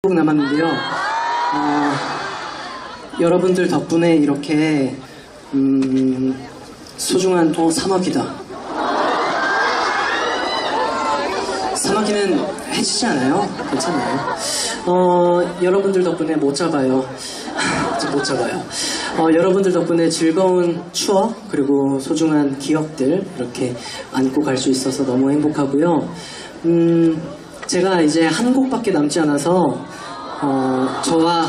곡 남았는데요. 어, 여러분들 덕분에 이렇게 음, 소중한 또 사마귀다. 사마귀는 해치지 않아요? 괜찮아요. 어, 여러분들 덕분에 못 잡아요. 저못 잡아요. 어, 여러분들 덕분에 즐거운 추억 그리고 소중한 기억들 이렇게 안고 갈 수 있어서 너무 행복하고요. 음, 제가 이제 한 곡밖에 남지 않아서 어, 저와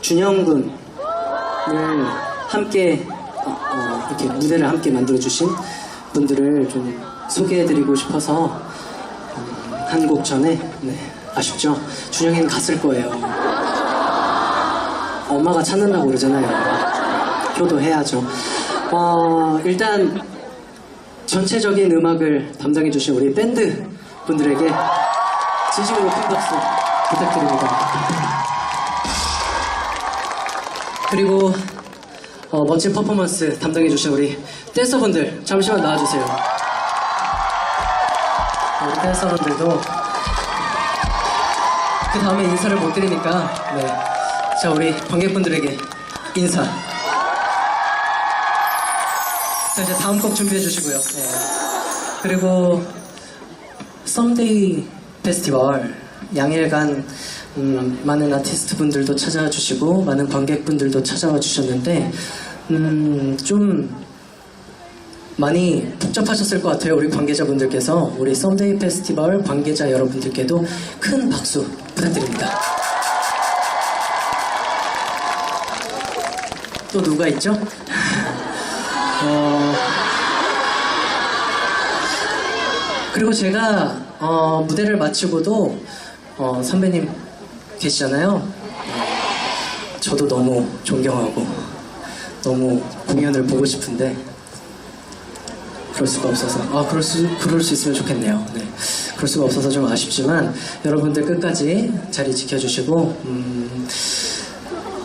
준영 군을 함께 어, 어, 이렇게 무대를 함께 만들어 주신 분들을 좀 소개해드리고 싶어서 한 곡 전에 네, 아쉽죠? 준영이는 갔을 거예요. 엄마가 찾는다고 그러잖아요. 효도해야죠. 어, 일단 전체적인 음악을 담당해 주신 우리 밴드 분들에게 진심으로 큰 박수 부탁드립니다. 그리고 어, 멋진 퍼포먼스 담당해 주신 우리 댄서분들 잠시만 나와주세요. 우리 댄서분들도 그 다음에 인사를 못 드리니까 네. 자 우리 관객분들에게 인사. 자 이제 다음 곡 준비해 주시고요. 네. 그리고 썸데이 페스티벌 양일간 음, 많은 아티스트 분들도 찾아와 주시고 많은 관객분들도 찾아와 주셨는데 음, 좀 많이 복잡하셨을 것 같아요 우리 관계자분들께서 우리 썸데이 페스티벌 관계자 여러분들께도 큰 박수 부탁드립니다. 또 누가 있죠? 어, 그리고 제가 어, 무대를 마치고도 어, 선배님 계시잖아요. 저도 너무 존경하고 너무 공연을 보고 싶은데 그럴 수가 없어서 아 그럴 수 그럴 수 있으면 좋겠네요. 네. 그럴 수가 없어서 좀 아쉽지만 여러분들 끝까지 자리 지켜주시고 음,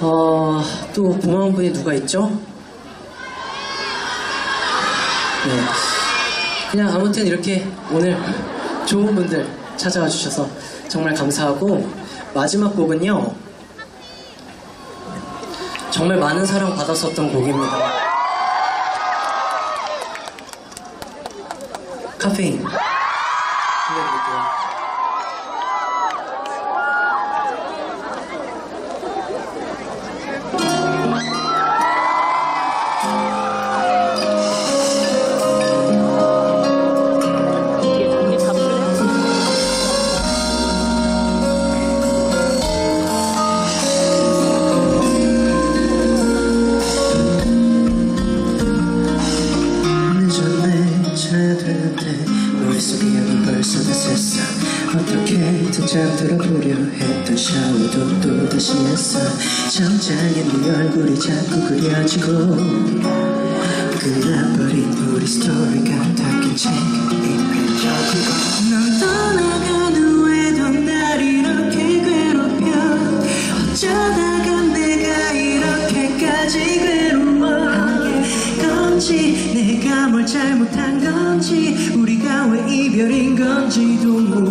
어, 또 고마운 분이 누가 있죠? 네. 그냥 아무튼 이렇게 오늘 좋은 분들 찾아와 주셔서 정말 감사하고 마지막 곡은요. 정말 많은 사랑 받았었던 곡입니다. 카페인 어떻게든 잠들어 보려 했던 샤워도 또 다시 했어. 잠자는 네 얼굴이 자꾸 그려지고. 끝나버린 우리 스토리가 다 괜찮게 넌 떠나간 후에도 날 이렇게 괴롭혀. 어쩌다가 내가 이렇게까지 괴로워. 건지 내가 뭘 잘못한 건지 우리가 왜 이별인 건지도 모르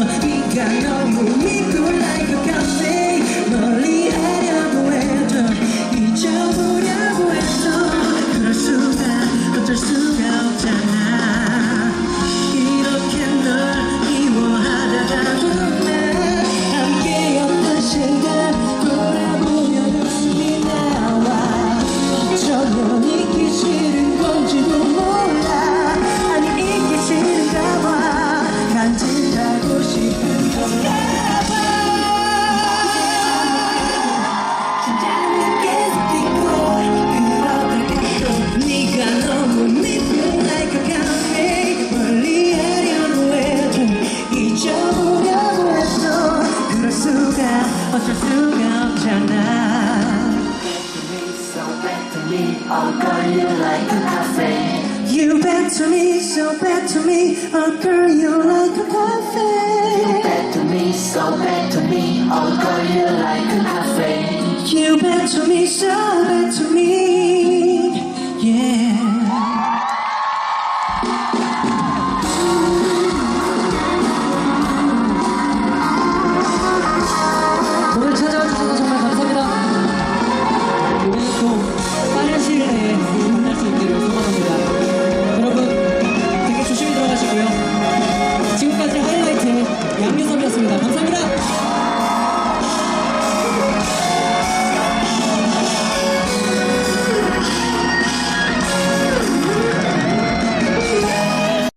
Miga no umika Oh girl, you like a cafe. You bad to me, so bad to me. Oh girl, you like a cafe. You Bad to me, so bad to me. Oh girl, you like a cafe. You bad to me, so